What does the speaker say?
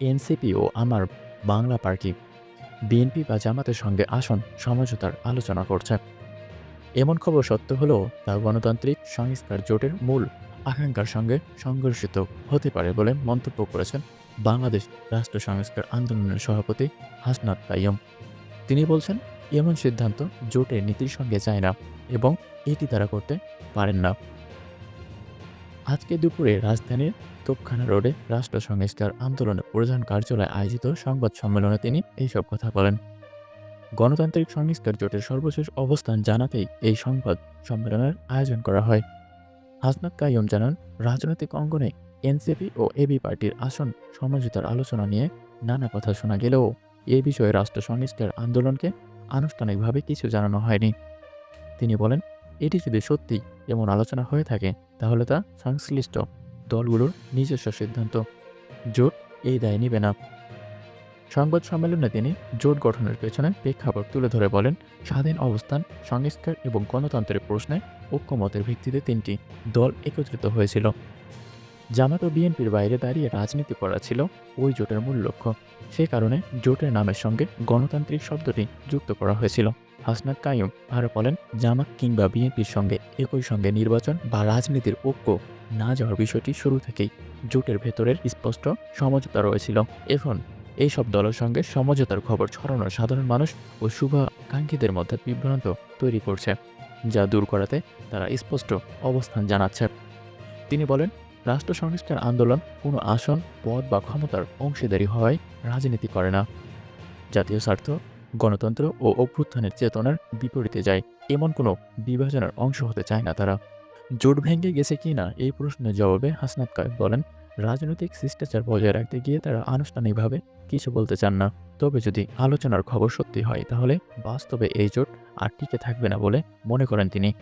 NCP ও আমার Bangla party, BNP বা জামাতের সঙ্গে আসন সমঝোতার আলোচনা করছে। এমন খবর সত্য হলেও তা গণতান্ত্রিক সংস্কার জোটের মূল আকাঙ্ক্ষার সঙ্গে সংঘর্ষিত হতে পারে বলে মন্তব্য করেছেন বাংলাদেশ রাষ্ট্র সংস্কার আন্দোলনের সভাপতি হাসনাত কাইয়ম। তিনি বলছেন, এমন সিদ্ধান্ত জোটের নীতির সঙ্গে যায় না এবং এটি তারা করতে পারেন না। আজকে দুপুরে রাজধানীর তোপখানা রোডে রাষ্ট্র সংস্কার আন্দোলনের প্রধান কার্যালয়ে আয়োজিত সংবাদ সম্মেলনে তিনি এইসব কথা বলেন। গণতান্ত্রিক সংস্কার জোটের সর্বশেষ অবস্থান জানাতেই এই সংবাদ সম্মেলনের আয়োজন করা হয়। হাসনাত কাইয়ম জানান, রাজনৈতিক অঙ্গনে এনসিপি ও এবি পার্টির আসন সমঝোতার আলোচনা নিয়ে নানা কথা শোনা গেলেও এ বিষয়ে রাষ্ট্র সংস্কার আন্দোলনকে আনুষ্ঠানিকভাবে কিছু জানানো হয়নি। তিনি বলেন, এটি যদি সত্যি এমন আলোচনা হয়ে থাকে, তাহলে তা সংশ্লিষ্ট দলগুলোর নিজস্ব সিদ্ধান্ত। জোট এই দায় নিবে না। সংবাদ সম্মেলনে তিনি জোট গঠনের পেছনে প্রেক্ষাপট তুলে ধরে বলেন, স্বাধীন অবস্থান, সংস্কার এবং গণতন্ত্রের প্রশ্নে ঐক্যমতের ভিত্তিতে তিনটি দল একত্রিত হয়েছিল। জামাত ও বিএনপির বাইরে দাঁড়িয়ে রাজনীতি করা ছিল ওই জোটের মূল লক্ষ্য। সে কারণে জোটের নামের সঙ্গে গণতান্ত্রিক শব্দটি যুক্ত করা হয়েছিল। হাসনাত কাইম আরও বলেন, জামাত কিংবা বিএনপির সঙ্গে একই সঙ্গে নির্বাচন বা রাজনীতির ঐক্য না যাওয়ার বিষয়টি শুরু থেকেই জোটের ভেতরের স্পষ্ট সমঝোতা রয়েছিল। এখন এইসব দলের সঙ্গে সমঝোতার খবর ছড়ানো সাধারণ মানুষ ও শুভাকাঙ্ক্ষীদের মধ্যে বিভ্রান্ত তৈরি করছে, যা দূর করাতে তারা স্পষ্ট অবস্থান জানাচ্ছে। তিনি বলেন, রাষ্ট্র সংস্কার আন্দোলন কোনো আসন, পদ বা ক্ষমতার অংশীদারি হওয়ায় রাজনীতি করে না। জাতীয় স্বার্থ, গণতন্ত্র ও অভ্যুত্থানের চেতনার বিপরীতে যায়। এমন কোনো বিভাজনের অংশ হতে চায় না তারা। জোট ভেঙে গেছে কি না এই প্রশ্নের জবাবে হাসনাত কয়েক বলেন, রাজনৈতিক শিষ্টাচার বজায় রাখতে গিয়ে তারা আনুষ্ঠানিকভাবে কিছু বলতে চান না। তবে যদি আলোচনার খবর সত্যি হয়, তাহলে বাস্তবে এই জোট আর টিকে থাকবে না বলে মনে করেন তিনি।